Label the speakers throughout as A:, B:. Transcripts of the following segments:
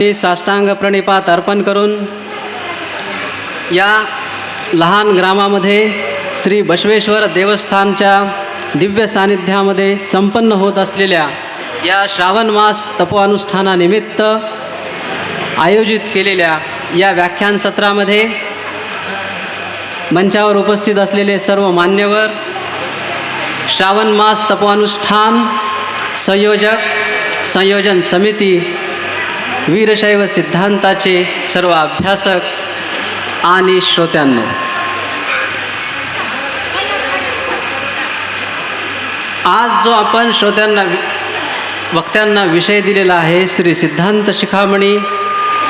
A: मी साष्टांग प्रणिपात अर्पण करून या लहान ग्रामामध्ये श्री बसवेश्वर देवस्थानच्या दिव्य सानिध्यामध्ये संपन्न होत असलेल्या या श्रावण मास तपोअनुष्ठानानिमित्त आयोजित केलेल्या या व्याख्यान सत्रामध्ये मंचावर उपस्थित असलेले सर्व मान्यवर श्रावण मास तपोअनुष्ठान संयोजक संयोजन समिती वीरशैव सिद्धांताचे सर्व अभ्यासक आणि श्रोत्यांनो. आज जो आपण श्रोत्यांना वक्त्यांना विषय दिलेला आहे श्री सिद्धांत शिखामणी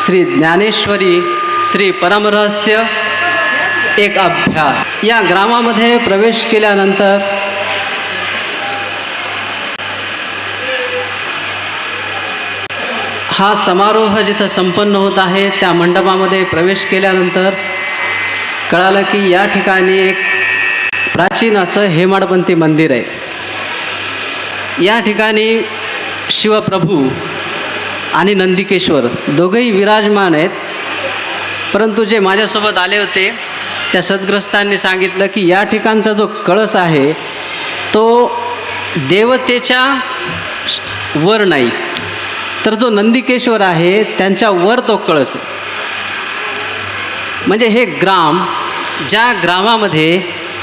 A: श्री ज्ञानेश्वरी श्री परमरहस्य एक अभ्यास. या ग्रामामध्ये प्रवेश केल्यानंतर हा समारोह जिथं संपन्न होत आहे त्या मंडपामध्ये प्रवेश केल्यानंतर कळालं की या ठिकाणी एक प्राचीन असं हेमाडपंथी मंदिर आहे. या ठिकाणी शिवप्रभू आणि नंदिकेश्वर दोघंही विराजमान आहेत. परंतु जे माझ्यासोबत आले होते त्या सद्ग्रस्तांनी सांगितलं की या ठिकाणचा जो कळस आहे तो देवतेच्या वर नाही. तर जो नंदिकेश्वर आहे त्यांच्या वर तो कळस म्हणजे हे ग्राम ज्या ग्रामामध्ये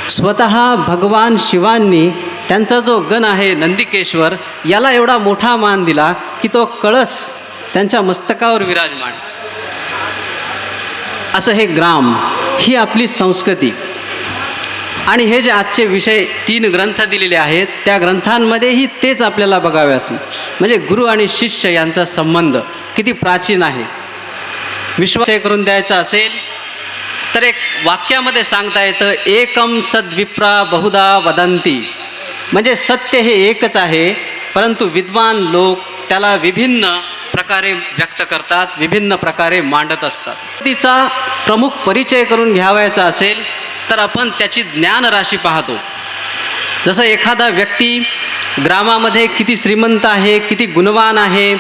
A: स्वतः भगवान शिवांनी त्यांचा जो गण आहे नंदिकेश्वर याला एवढा मोठा मान दिला की तो कळस त्यांच्या मस्तकावर विराजमान. असं हे ग्राम ही आपली संस्कृती. आणि हे जे आजचे विषय तीन ग्रंथ दिलेले आहेत त्या ग्रंथांमध्येही तेच आपल्याला बघाव्यास म्हणजे गुरु आणि शिष्य यांचा संबंध किती प्राचीन आहे. विश्वास करून द्यायचा असेल तर एक वाक्यामध्ये सांगता येतं एकम सद्विप्रा बहुधा वदंती म्हणजे सत्य हे एकच आहे परंतु विद्वान लोक त्याला विभिन्न प्रकारे व्यक्त करतात विभिन्न प्रकारे मांडत असतात. तिचा प्रमुख परिचय करून घ्यावायचा असेल तर आपण त्याची ज्ञान राशी पाहतो. जसं एखादा व्यक्ती ग्रामामध्ये किती श्रीमंत आहे किती गुणवान आहे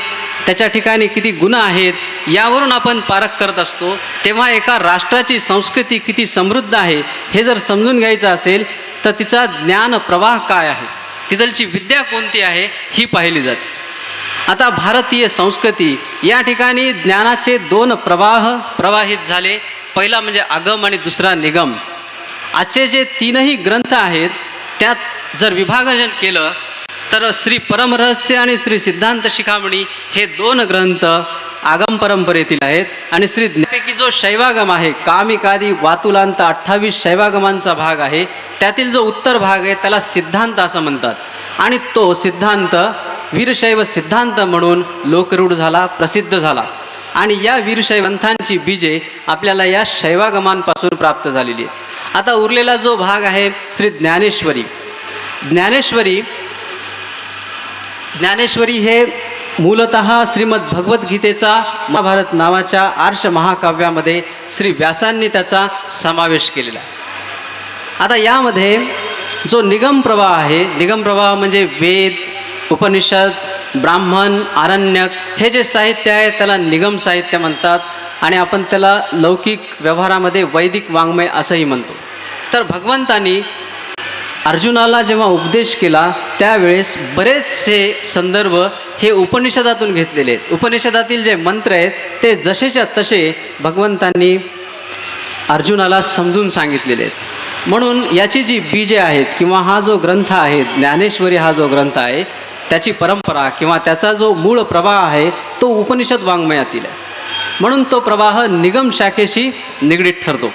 A: त्याच्या ठिकाणी किती गुण आहेत यावरून आपण पारख करत असतो. तेव्हा एका राष्ट्राची संस्कृती किती समृद्ध आहे हे जर समजून घ्यायचं असेल तर तिचा ज्ञान प्रवाह काय आहे? तिथलची विद्या कोणती आहे ही पाहिली जाते. आता भारतीय संस्कृती या ठिकाणी ज्ञानाचे दोन प्रवाह प्रवाहित झाले. पहिला म्हणजे आगम आणि दुसरा निगम. आजचे जे तीनही ग्रंथ आहेत त्यात जर विभाजन केलं तर श्री परमरहस्य आणि श्री सिद्धांत शिखामणी हे दोन ग्रंथ आगम परंपरेतील आहेत. आणि श्री ज्ञापैकी जो शैवागम आहे कामिकादी वातुलांत अठ्ठावीस शैवागमांचा भाग आहे. त्यातील जो उत्तर भाग आहे त्याला सिद्धांत असं म्हणतात. आणि तो सिद्धांत वीरशैव सिद्धांत म्हणून लोकरूढ झाला प्रसिद्ध झाला. आणि या वीरशैवंतांची बीजे आपल्याला या शैवागमांपासून प्राप्त झालेली आहेत. आता उरलेला जो भाग आहे श्री ज्ञानेश्वरी. ज्ञानेश्वरी ज्ञानेश्वरी हे मूलत श्रीमद भगवद्गीतेचा महाभारत नावाच्या आर्ष महाकाव्यामध्ये श्री व्यासांनी त्याचा समावेश केलेला. आता यामध्ये जो निगम प्रवाह आहे निगम प्रवाह म्हणजे वेद उपनिषद ब्राह्मण आरण्यक हे जे साहित्य आहे त्याला निगम साहित्य म्हणतात आणि आपण त्याला लौकिक व्यवहारामध्ये वैदिक वाङ्मय असंही म्हणतो. तर भगवंतानी अर्जुनाला जेव्हा उपदेश केला त्यावेळेस बरेचसे संदर्भ हे उपनिषदातून घेतलेले आहेत. उपनिषदातील जे मंत्र आहेत ते जसेच्या तसे भगवंतांनी अर्जुनाला समजून सांगितलेले आहेत. म्हणून याची जी बीजे आहेत किंवा हा जो ग्रंथ आहे ज्ञानेश्वरी हा जो ग्रंथ आहे त्याची परंपरा किंवा त्याचा जो मूळ प्रवाह आहे तो उपनिषद वाङ्मयातील आहे. म्हणून तो प्रवाह निगम शाखेशी निगडीत ठरतो.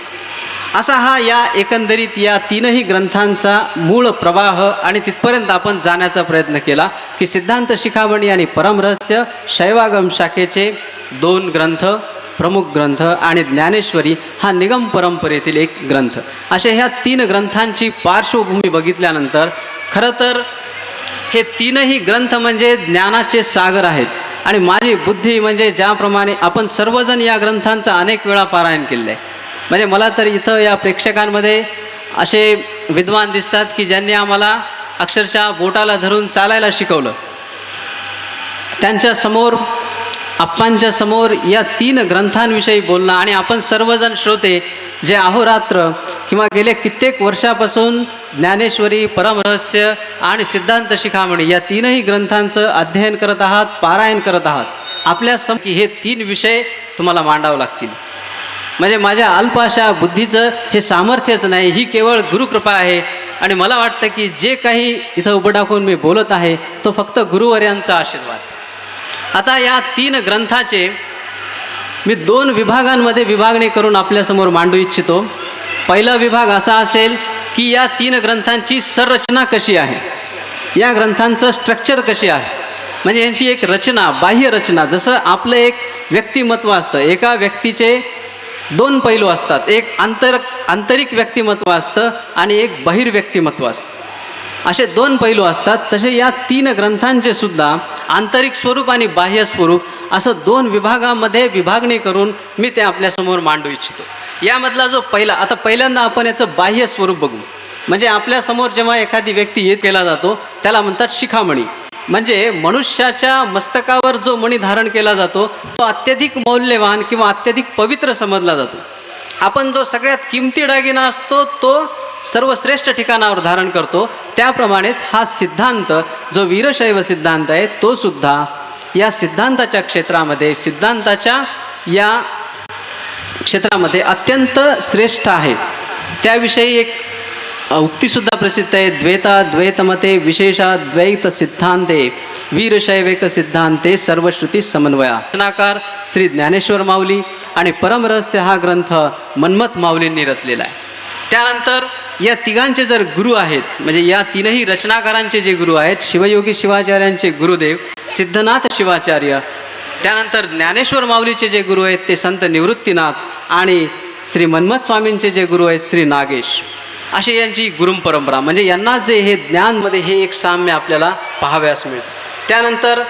A: असा हा या एकंदरीत या तीनही ग्रंथांचा मूळ प्रवाह आणि तिथपर्यंत आपण जाण्याचा प्रयत्न केला की सिद्धांत शिखामणी आणि परमरहस्य शैवागम शाखेचे दोन ग्रंथ प्रमुख ग्रंथ आणि ज्ञानेश्वरी हा निगम परंपरेतील एक ग्रंथ. असे ह्या तीन ग्रंथांची पार्श्वभूमी बघितल्यानंतर खरं तर हे तीनही ग्रंथ म्हणजे ज्ञानाचे सागर आहेत. आणि माझी बुद्धी म्हणजे ज्याप्रमाणे आपण सर्वजण या ग्रंथांचं अनेक वेळा पारायण केलेलं आहे म्हणजे मला तर इथं या प्रेक्षकांमध्ये असे विद्वान दिसतात की ज्यांनी आम्हाला अक्षरशः बोटाला धरून चालायला शिकवलं. त्यांच्यासमोर आप्पांच्या समोर या तीन ग्रंथांविषयी बोलणं आणि आपण सर्वजण श्रोते जे अहोरात्र किंवा गेले कित्येक वर्षापासून ज्ञानेश्वरी परमरहस्य आणि सिद्धांत शिखामणी या तीनही ग्रंथांचं अध्ययन करत आहात पारायण करत आहात. आपल्या सम की हे तीन विषय तुम्हाला मांडावं लागतील. म्हणजे माझ्या अल्पाशा बुद्धीचं हे सामर्थ्यच नाही ही केवळ गुरुकृपा आहे. आणि मला वाटतं की जे काही इथं उभं टाकून मी बोलत आहे तो फक्त गुरुवर्यांचा आशीर्वाद. आता या तीन ग्रंथाचे मी दोन विभागांमध्ये विभागणी करून आपल्यासमोर मांडू इच्छितो. पहिला विभाग असा असेल की या तीन ग्रंथांची संरचना कशी आहे? या ग्रंथांचं स्ट्रक्चर कशी आहे? म्हणजे यांची एक रचना बाह्य रचना जसं आपलं एक व्यक्तिमत्व असतं. एका व्यक्तीचे दोन पैलू असतात. एक आंतर आंतरिक व्यक्तिमत्व असतं आणि एक बहिर्व्यक्तिमत्व असतं. असे दोन पैलू असतात. तसे या तीन ग्रंथांचे सुद्धा आंतरिक स्वरूप आणि बाह्य स्वरूप असं दोन विभागामध्ये विभागणी करून मी ते आपल्यासमोर मांडू इच्छितो. यामधला जो पहिला आता पहिल्यांदा आपण याचं बाह्य स्वरूप बघू. म्हणजे आपल्यासमोर जेव्हा एखादी व्यक्ती येत केला जातो त्याला म्हणतात शिखामणी. म्हणजे मनुष्याच्या मस्तकावर जो मणी धारण केला जातो तो अत्यधिक मौल्यवान किंवा अत्यधिक पवित्र समजला जातो. आपण जो सगळ्यात किमती दागिना असतो तो सर्वश्रेष्ठ ठिकाणावर धारण करतो. त्याप्रमाणेच हा सिद्धांत जो वीरशैव सिद्धांत आहे तो सुद्धा या सिद्धांताच्या क्षेत्रामध्ये सिद्धांताच्या या क्षेत्रामध्ये अत्यंत श्रेष्ठ आहे. त्याविषयी एक उक्तीसुद्धा प्रसिद्ध आहे द्वैता द्वैतमते विशेषा द्वैत सिद्धांते वीरशैवेक सिद्धांते सर्वश्रुती समन्वया। रचनाकार श्री ज्ञानेश्वर माऊली आणि परमरहस्य हा ग्रंथ मन्मथ माऊलींनी रचलेला आहे. त्यानंतर या तिघांचे जर गुरु आहेत म्हणजे या तीनही रचनाकारांचे जे गुरु आहेत शिवयोगी शिवाचार्यांचे गुरुदेव सिद्धनाथ शिवाचार्य त्यानंतर ज्ञानेश्वर माऊलीचे जे गुरु आहेत ते संत निवृत्तीनाथ आणि श्री मन्मथ स्वामींचे जे गुरु आहेत श्री नागेश. अशी यांची गुरुम परंपरा. म्हणजे यांना जे हे ज्ञानमध्ये हे एक साम्य आपल्याला पाहाव्यास मिळतं. त्यानंतर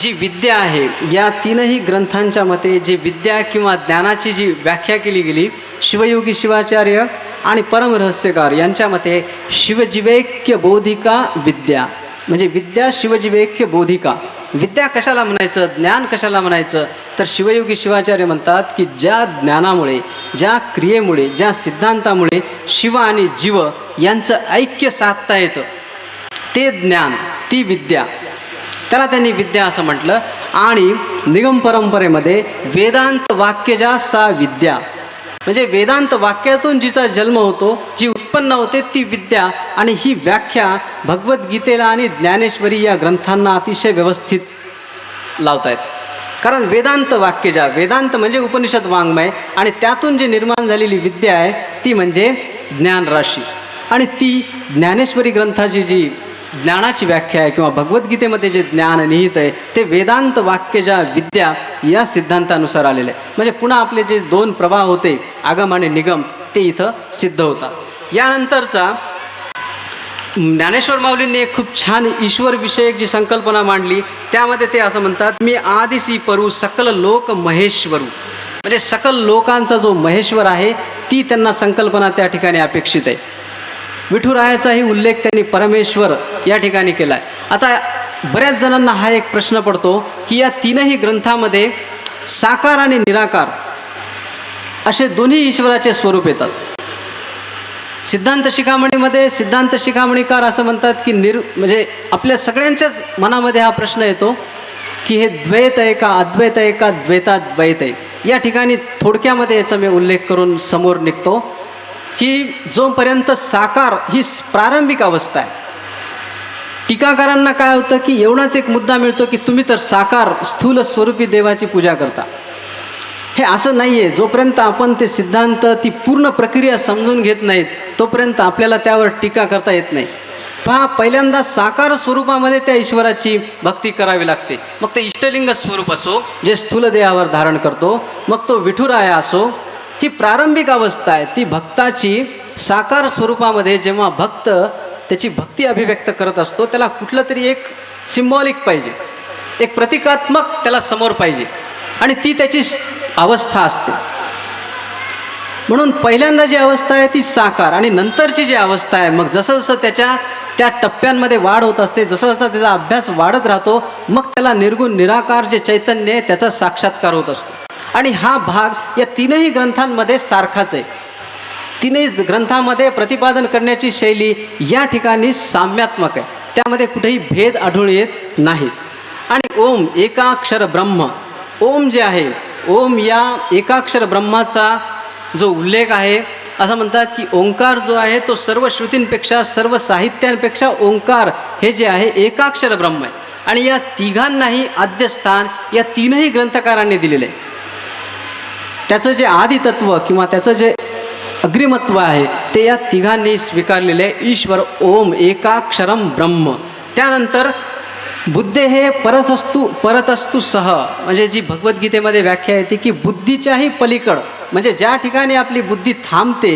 A: जी विद्या आहे या तीनही ग्रंथांच्या मते जी विद्या किंवा ज्ञानाची जी व्याख्या केली गेली शिवयोगी शिवाचार्य आणि परमरहस्यकार यांच्या मते शिवजीवैक्य बोधिका विद्या. म्हणजे विद्या शिवजिवेक्य बोधिका. विद्या कशाला म्हणायचं? ज्ञान कशाला म्हणायचं? तर शिवयोगी शिवाचार्य म्हणतात की ज्या ज्ञानामुळे ज्या क्रियेमुळे ज्या सिद्धांतामुळे शिव आणि जीव यांचं ऐक्य साधता येतं. ते ज्ञान ती विद्या. त्याला त्यांनी विद्या असं म्हटलं. आणि निगम परंपरेमध्ये वेदांत वाक्यजा सा विद्या. म्हणजे वेदांत वाक्यातून जिचा जन्म होतो जी उत्पन्न होते ती विद्या आणि ही व्याख्या भगवद्गीतेला आणि ज्ञानेश्वरी या ग्रंथांना अतिशय व्यवस्थित लावतायत. कारण वेदांत वाक्य ज्या वेदांत म्हणजे उपनिषद वाङ्मय आणि त्यातून जी निर्माण झालेली विद्या आहे ती म्हणजे ज्ञानराशी आणि ती ज्ञानेश्वरी ग्रंथाची जी ज्ञानाची व्याख्या आहे किंवा भगवद्गीतेमध्ये जे ज्ञान निहित आहे ते वेदांत वाक्यजा विद्या या सिद्धांतानुसार आलेले आहे म्हणजे पुन्हा आपले जे दोन प्रवाह होते आगम आणि निगम ते इथं सिद्ध होतात. यानंतरचा ज्ञानेश्वर माऊलींनी एक खूप छान ईश्वरविषयक जी संकल्पना मांडली त्यामध्ये ते असं म्हणतात मी आदिसी परू सकल लोक महेश्वरू. म्हणजे सकल लोकांचा जो महेश्वर आहे ती त्यांना संकल्पना त्या ठिकाणी अपेक्षित आहे. विठुरायाचाही उल्लेख त्यांनी परमेश्वर या ठिकाणी केला आहे आता बऱ्याच जणांना हा एक प्रश्न पडतो की या तीनही ग्रंथामध्ये साकार आणि निराकार असे दोन्ही ईश्वराचे स्वरूप येतात. सिद्धांत शिखामणीमध्ये सिद्धांत शिखामणीकार असं म्हणतात की निर म्हणजे आपल्या सगळ्यांच्याच मनामध्ये हा प्रश्न येतो की हे द्वैत आहे का अद्वैत आहे का द्वैताद्वैत आहे? या ठिकाणी थोडक्यामध्ये याचा मी उल्लेख करून समोर निघतो. की जोपर्यंत साकार ही प्रारंभिक अवस्था आहे. टीकाकारांना काय होतं की एवढाच एक मुद्दा मिळतो की तुम्ही तर साकार स्थूल स्वरूपी देवाची पूजा करता. हे असं नाही आहे जोपर्यंत आपण ते सिद्धांत ती पूर्ण प्रक्रिया समजून घेत नाहीत तोपर्यंत आपल्याला त्यावर टीका करता येत नाही. पहा पहिल्यांदा साकार स्वरूपामध्ये त्या ईश्वराची भक्ती करावी लागते. मग ते इष्टलिंग स्वरूप असो जे स्थूल देहावर धारण करतो मग तो विठुराया असो ही प्रारंभिक अवस्था आहे. ती भक्ताची साकार स्वरूपामध्ये जेव्हा भक्त त्याची भक्ती अभिव्यक्त करत असतो त्याला कुठलं तरी एक सिम्बॉलिक पाहिजे. एक प्रतिकात्मक त्याला समोर पाहिजे. आणि ती त्याची अवस्था असते. म्हणून पहिल्यांदा जी अवस्था आहे ती साकार आणि नंतरची जी अवस्था आहे मग जसं जसं त्याच्या त्या टप्प्यांमध्ये वाढ होत असते जसं जसं त्याचा अभ्यास वाढत राहतो मग त्याला निर्गुण निराकार जे चैतन्य आहे त्याचा साक्षात्कार होत असतो. आणि हा भाग या तीनही ग्रंथांमध्ये सारखाच आहे. तीनही ग्रंथामध्ये प्रतिपादन करण्याची शैली या ठिकाणी साम्यात्मक आहे. त्यामध्ये कुठेही भेद आढळून येत नाही. आणि ओम एकाक्षर ब्रह्म ओम जे आहे ओम या एकाक्षर ब्रह्माचा जो उल्लेख आहे असं म्हणतात की ओंकार जो आहे तो सर्व श्रुतींपेक्षा सर्व साहित्यांपेक्षा ओंकार हे जे आहे एकाक्षर ब्रह्म आहे. आणि या तिघांनाही आद्यस्थान या तीनही ग्रंथकारांनी दिलेलं आहे. त्याचं जे आदितत्व किंवा त्याचं जे अग्रिमत्व आहे ते या तिघांनी स्वीकारलेले आहे. ईश्वर ओम एकाक्षरम ब्रह्म. त्यानंतर बुद्धे हे परतस्तु परतस्तु सह म्हणजे जी भगवद्गीतेमध्ये व्याख्या येते की बुद्धीच्याही पलीकड म्हणजे ज्या ठिकाणी आपली बुद्धी थांबते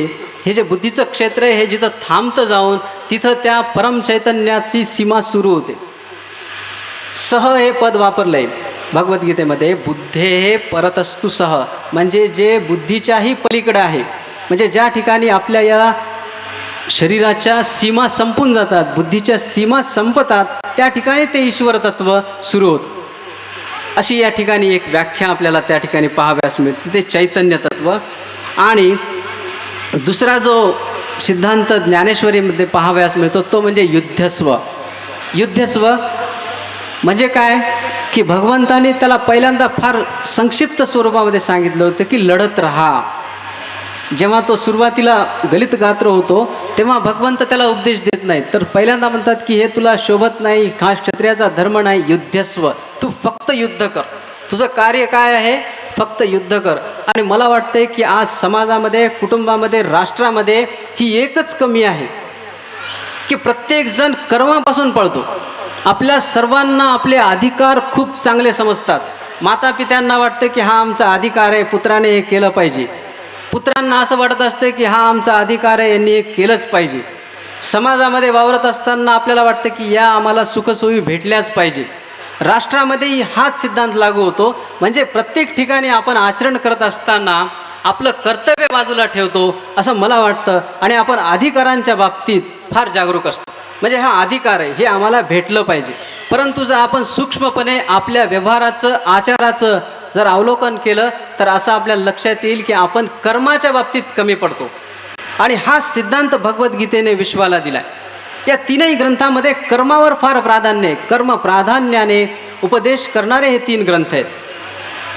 A: हे जे बुद्धीचं क्षेत्र आहे हे जिथं थांबतं जाऊन तिथं त्या परमचैतन्याची सीमा सुरू होते. सह हे पद वापरलं आहे भगवद्गीतेमध्ये बुद्धे हे परतस्तु सह म्हणजे जे बुद्धीच्याही पलीकडं आहे म्हणजे ज्या ठिकाणी आपल्या या शरीराच्या सीमा संपून जातात बुद्धीच्या सीमा संपतात त्या ठिकाणी ते ईश्वर तत्व सुरू होतं. अशी या ठिकाणी एक व्याख्या आपल्याला त्या ठिकाणी पाहाव्यास मिळते ते चैतन्य तत्व. आणि दुसरा जो सिद्धांत ज्ञानेश्वरीमध्ये पाहाव्यास मिळतो तो म्हणजे युद्धस्व. युद्धस्व म्हणजे काय? की भगवंताने त्याला पहिल्यांदा फार संक्षिप्त स्वरूपामध्ये सांगितलं होतं की लढत राहा. जेव्हा तो सुरुवातीला गलित गात्र होतो तेव्हा भगवंत त्याला उपदेश देत नाहीत तर पहिल्यांदा म्हणतात की हे तुला शोभत नाही हा क्षत्रियाचा धर्म नाही युद्धस्व. तू फक्त युद्ध कर. तुझं कार्य काय आहे? फक्त युद्ध कर. आणि मला वाटते की आज समाजामध्ये कुटुंबामध्ये राष्ट्रामध्ये ही एकच कमी आहे की प्रत्येकजण कर्मापासून पळतो. आपल्या सर्वांना आपले अधिकार खूप चांगले समजतात. माता पित्यांना वाटतं की हा आमचा अधिकार आहे पुत्राने हे केलं पाहिजे. पुत्रांना असं वाटत असतं की हा आमचा अधिकार आहे यांनी एक केलंच पाहिजे. समाजामध्ये वावरत असताना आपल्याला वाटतं की या आम्हाला सुखसोयी भेटल्याच पाहिजे. राष्ट्रामध्येही हाच सिद्धांत लागू होतो. म्हणजे प्रत्येक ठिकाणी आपण आचरण करत असताना आपलं कर्तव्य बाजूला ठेवतो असं मला वाटतं. आणि आपण अधिकारांच्या बाबतीत फार जागरूक असतो. म्हणजे हा अधिकार आहे हे आम्हाला भेटलं पाहिजे. परंतु जर आपण सूक्ष्मपणे आपल्या व्यवहाराचं आचाराचं जर अवलोकन केलं तर असं आपल्या लक्षात येईल की आपण कर्माच्या बाबतीत कमी पडतो. आणि हा सिद्धांत भगवद्गीतेने विश्वाला दिला या तीनही ग्रंथामध्ये कर्मावर फार प्राधान्य आहे. कर्म प्राधान्याने उपदेश करणारे हे तीन ग्रंथ आहेत.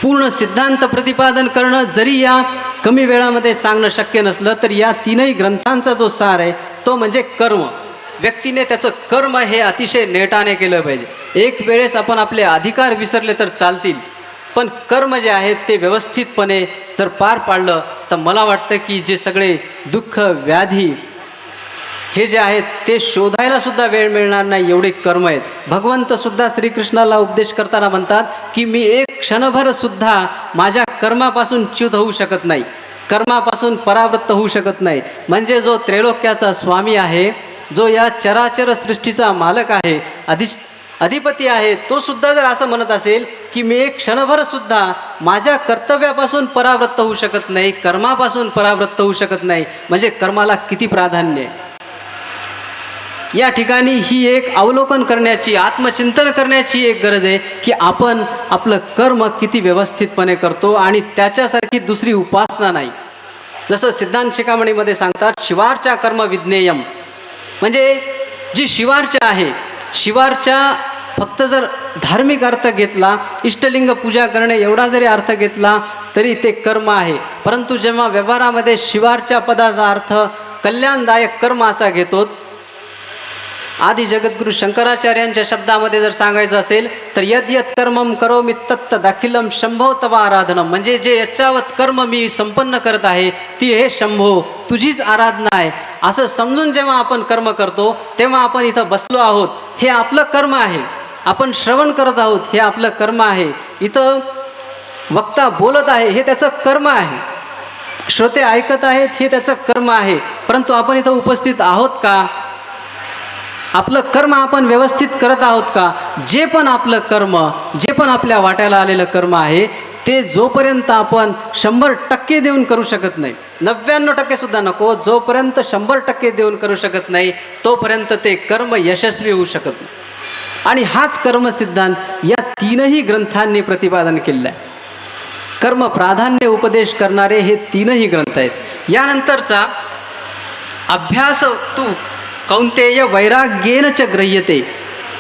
A: पूर्ण सिद्धांत प्रतिपादन करणं जरी या कमी वेळामध्ये सांगणं शक्य नसलं तर या तीनही ग्रंथांचा जो सार आहे तो म्हणजे कर्म. व्यक्तीने त्याचं कर्म हे अतिशय नेटाने केलं पाहिजे. एक वेळेस आपण आपले अधिकार विसरले तर चालतील. पण कर्म जे आहेत ते व्यवस्थितपणे जर पार पाडलं तर मला वाटतं की जे सगळे दुःख व्याधी हे जे आहेत ते शोधायला सुद्धा वेळ मिळणार नाही एवढे कर्म आहेत. भगवंतसुद्धा श्रीकृष्णाला उपदेश करताना म्हणतात की मी एक क्षणभर सुद्धा माझ्या कर्मापासून च्युत होऊ शकत नाही. कर्मापासून परावृत्त होऊ शकत नाही. म्हणजे जो त्रैलोक्याचा स्वामी आहे जो या चराचर सृष्टीचा मालक आहे अधि अधिपती आहे तो सुद्धा जर असं म्हणत असेल की मी एक क्षणभर सुद्धा माझ्या कर्तव्यापासून परावृत्त होऊ शकत नाही कर्मापासून परावृत्त होऊ शकत नाही म्हणजे कर्माला किती प्राधान्य आहे? या ठिकाणी ही एक अवलोकन करण्याची आत्मचिंतन करण्याची एक गरज आहे की आपण आपलं कर्म किती व्यवस्थितपणे करतो आणि त्याच्यासारखी दुसरी उपासना नाही. जसं सिद्धांत शिकामणीमध्ये सांगतात शिवारच्या कर्म विज्ञेयम. म्हणजे जी शिवारच्या आहे शिवारच्या फक्त जर धार्मिक अर्थ घेतला इष्टलिंग पूजा करणे एवढा जरी अर्थ घेतला तरी ते कर्म आहे. परंतु जेव्हा व्यवहारामध्ये शिवारच्या पदाचा अर्थ कल्याणदायक कर्म असा घेतो आदि जगद्गुरु शंकराचार्यांच्या शब्दामध्ये जर सांगायचं असेल तर यद यत कर्मम करोमि तत्त दाखिलम शंभव तवा आराधनम म्हणजे जे याच्यावत कर्म मी संपन्न करत आहे ती हे शंभो तुझीच आराधना आहे. असं समजून जेव्हा आपण कर्म करतो तेव्हा आपण इथं बसलो आहोत हे आपलं कर्म आहे. आपण श्रवण करत आहोत हे आपलं कर्म आहे. इथं वक्ता बोलत आहे हे त्याचं कर्म आहे. श्रोते ऐकत आहेत हे त्याचं कर्म आहे. परंतु आपण इथं उपस्थित आहोत का? आपलं कर्म आपण व्यवस्थित करत आहोत का? जे पण आपलं कर्म जे पण आपल्या वाट्याला आलेलं कर्म आहे ते जोपर्यंत आपण शंभर टक्के देऊन करू शकत नाही नव्याण्णव टक्केसुद्धा नको जोपर्यंत शंभर टक्के देऊन करू शकत नाही तोपर्यंत ते कर्म यशस्वी होऊ शकत नाही. आणि हाच कर्मसिद्धांत या तीनही ग्रंथांनी प्रतिपादन केलेला आहे कर्म प्राधान्य उपदेश करणारे हे तीनही ग्रंथ आहेत. यानंतरचा अभ्यास तू कौंतेय वैराग्येन च ग्रह्यते.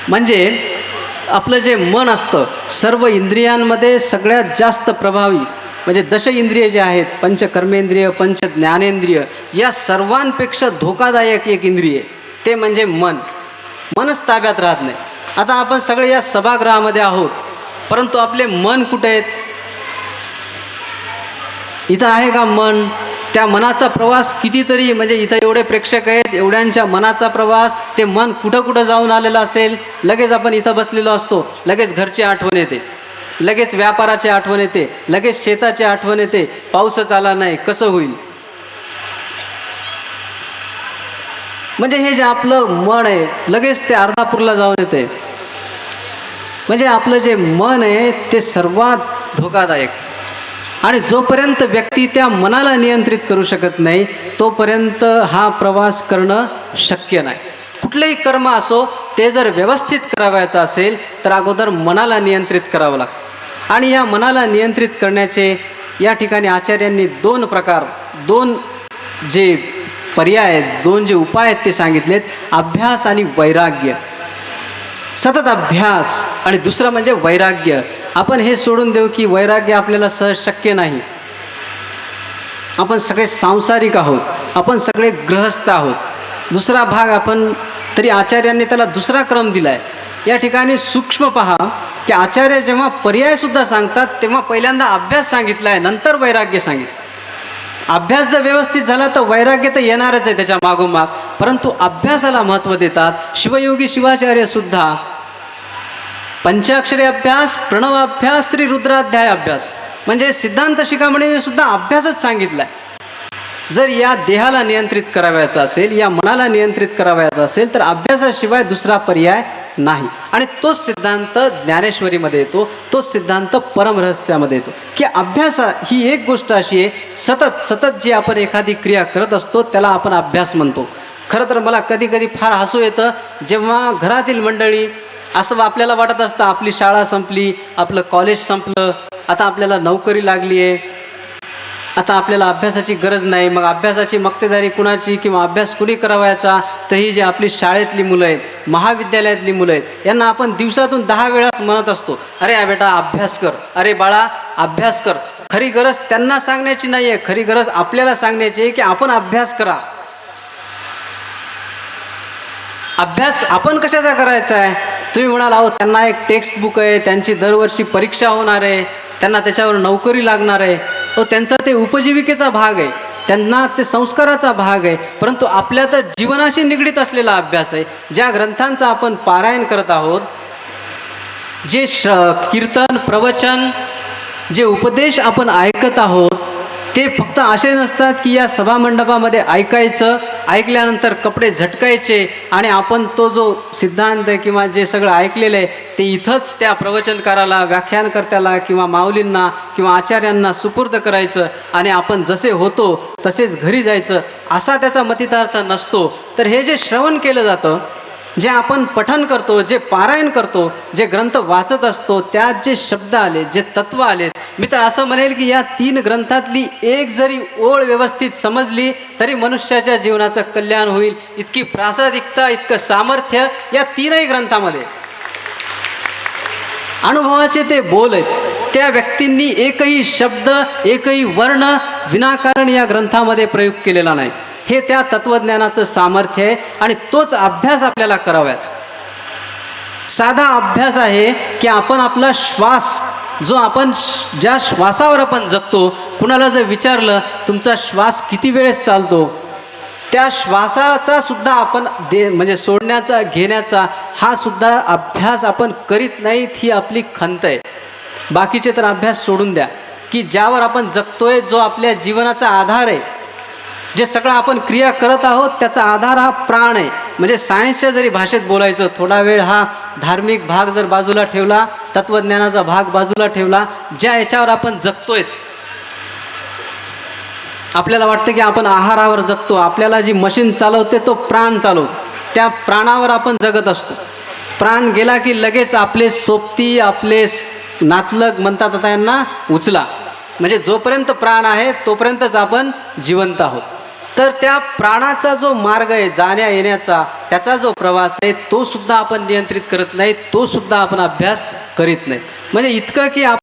A: म्हणजे आपलं जे मन असतं सर्व इंद्रियांमध्ये सगळ्यात जास्त प्रभावी म्हणजे दश इंद्रिय जे आहेत पंच कर्मेंद्रिय पंच ज्ञानेंद्रिय या सर्वांपेक्षा धोकादायक एक इंद्रिय ते म्हणजे मन. मनच ताब्यात राहत नाही. आता आपण सगळे या सभागृहामध्ये आहोत. परंतु आपले मन कुठे आहेत? इथं आहे का मन? त्या मनाचा प्रवास कितीतरी म्हणजे इथं एवढे प्रेक्षक आहेत एवढ्यांच्या मनाचा प्रवास ते मन कुठं कुठं जाऊन आलेलं असेल? लगेच आपण इथं बसलेलो असतो. लगेच घरची आठवण येते. लगेच व्यापाराची आठवण येते. लगेच शेताची आठवण येते. पाऊसच आला नाही. कसं होईल? म्हणजे हे जे आपलं मन आहे लगेच ते अर्धापूरला जाऊन येते. म्हणजे आपलं जे मन आहे ते सर्वात धोकादायक. आणि जोपर्यंत व्यक्ती त्या मनाला नियंत्रित करू शकत नाही तोपर्यंत हा प्रवास करणं शक्य नाही. कुठलंही कर्म असो ते जर व्यवस्थित करावायचं असेल तर अगोदर मनाला नियंत्रित करावं लागतं. आणि या मनाला नियंत्रित करण्याचे या ठिकाणी आचार्यांनी दोन प्रकार दोन जे पर्याय आहेत दोन जे उपाय आहेत ते सांगितलेत अभ्यास आणि वैराग्य. सतत अभ्यास आणि दुसरं म्हणजे वैराग्य. आपण हे सोडून देऊ की वैराग्य आपल्याला सहज शक्य नाही. आपण सगळे सांसारिक आहोत आपण सगळे ग्रहस्थ आहोत. दुसरा भाग आपण तरी आचार्यांनी त्याला दुसरा क्रम दिला आहे या ठिकाणी सूक्ष्म पहा की आचार्य जेव्हा पर्यायसुद्धा सांगतात तेव्हा पहिल्यांदा अभ्यास सांगितला आहे नंतर वैराग्य सांगितलं. अभ्यास जर व्यवस्थित झाला तर वैराग्य तर येणारच आहे त्याच्या मागोमाग. परंतु अभ्यासाला महत्त्व देतात शिवयोगी शिवाचार्य सुद्धा. पंचाक्षरी अभ्यास प्रणव अभ्यास श्री रुद्राध्याय अभ्यास. म्हणजे सिद्धांत शिखामणीने सुद्धा अभ्यासच सांगितला आहे जर या देहाला नियंत्रित करावयाचा असेल या मनाला नियंत्रित करावयाचा असेल तर अभ्यासाशिवाय दुसरा पर्याय नाही. आणि तोच सिद्धांत ज्ञानेश्वरीमध्ये येतो तोच सिद्धांत परमरहस्यामध्ये येतो. की अभ्यास ही एक गोष्ट अशी आहे सतत सतत जी आपण एखादी क्रिया करत असतो त्याला आपण अभ्यास म्हणतो. खरं तर मला कधी कधी फार हसू येतं जेव्हा घरातील मंडळी असं आपल्याला वाटत असतं आपली शाळा संपली आपलं कॉलेज संपलं आता आपल्याला नोकरी लागली आहे आता आपल्याला अभ्यासाची गरज नाही. मग अभ्यासाची मक्तेदारी कुणाची किंवा अभ्यास कुणी करावायचा? तर ही जी आपली शाळेतली मुलं आहेत महाविद्यालयातली मुलं आहेत यांना आपण दिवसातून दहा वेळाच म्हणत असतो अरे आ बेटा अभ्यास कर. अरे बाळा अभ्यास कर. खरी गरज त्यांना सांगण्याची नाही आहे खरी गरज आपल्याला सांगण्याची आहे की आपण अभ्यास करा. अभ्यास आपण कशाचा करायचा आहे? तुम्ही म्हणाल अहो त्यांना एक टेक्स्ट बुक आहे त्यांची दरवर्षी परीक्षा होणार आहे त्यांना त्याच्यावर नोकरी लागणार आहे. तो त्यांचा ते उपजीविकेचा भाग आहे त्यांना ते संस्काराचा भाग आहे परंतु आपल्या तर जीवनाशी निगडीत असलेला अभ्यास आहे. ज्या ग्रंथांचा आपण पारायण करत आहोत जे श कीर्तन प्रवचन जे उपदेश आपण ऐकत आहोत ते फक्त असे नसतात की या सभामंडपामध्ये ऐकायचं ऐकल्यानंतर कपडे झटकायचे आणि आपण तो जो सिद्धांत किंवा जे सगळं ऐकलेलं आहे ते इथंच त्या प्रवचनकाराला व्याख्यानकर्त्याला किंवा माऊलींना किंवा आचार्यांना सुपूर्द करायचं आणि आपण जसे होतो तसेच घरी जायचं असा त्याचा मतितार्थ नसतो. तर हे जे श्रवण केलं जातं जे आपण पठन करतो जे पारायण करतो जे ग्रंथ वाचत असतो त्यात जे शब्द आले जे तत्व आले मी तर असं म्हणेल की या तीन ग्रंथातली एक जरी ओळ व्यवस्थित समजली तरी मनुष्याच्या जीवनाचं कल्याण होईल. इतकी प्रासादिकता इतकं सामर्थ्य या तीनही ग्रंथामध्ये. अनुभवाचे ते बोल आहेत. त्या व्यक्तींनी एकही शब्द एकही वर्ण विनाकारण या ग्रंथामध्ये प्रयोग केलेला नाही. हे त्या तत्वज्ञानाचं सामर्थ्य आहे आणि तोच अभ्यास आपल्याला करावाच साधा अभ्यास आहे की आपण आपला श्वास जो आपण ज्या श्वासावर आपण जगतो कुणाला जर विचारलं तुमचा श्वास किती वेळेस चालतो? त्या श्वासाचा सुद्धा आपण दे म्हणजे सोडण्याचा घेण्याचा हा सुद्धा अभ्यास आपण करीत नाहीत ही आपली खंत आहे. बाकीचे तर अभ्यास सोडून द्या की ज्यावर आपण जगतोय जो आपल्या जीवनाचा आधार आहे जे सगळं आपण क्रिया करत आहोत त्याचा आधार हा प्राण आहे. म्हणजे सायन्सच्या जरी भाषेत बोलायचं थोडा वेळ हा धार्मिक भाग जर बाजूला ठेवला तत्त्वज्ञानाचा भाग बाजूला ठेवला ज्या याच्यावर आपण जगतोय आपल्याला वाटतं की आपण आहारावर जगतो. आपल्याला जी मशीन चालवते तो प्राण चालवतो. त्या प्राणावर आपण जगत असतो. प्राण गेला की लगेच आपले सोबती आपले नातलग म्हणतात आता यांना उचला. म्हणजे जोपर्यंत प्राण आहे तोपर्यंतच आपण जिवंत आहोत. तर त्या प्राणाचा जो मार्ग आहे जाण्या येण्याचा त्याचा जो प्रवास आहे तो सुद्धा आपण नियंत्रित करत नाही तो सुद्धा आपण अभ्यास करीत नाही. म्हणजे इतकं की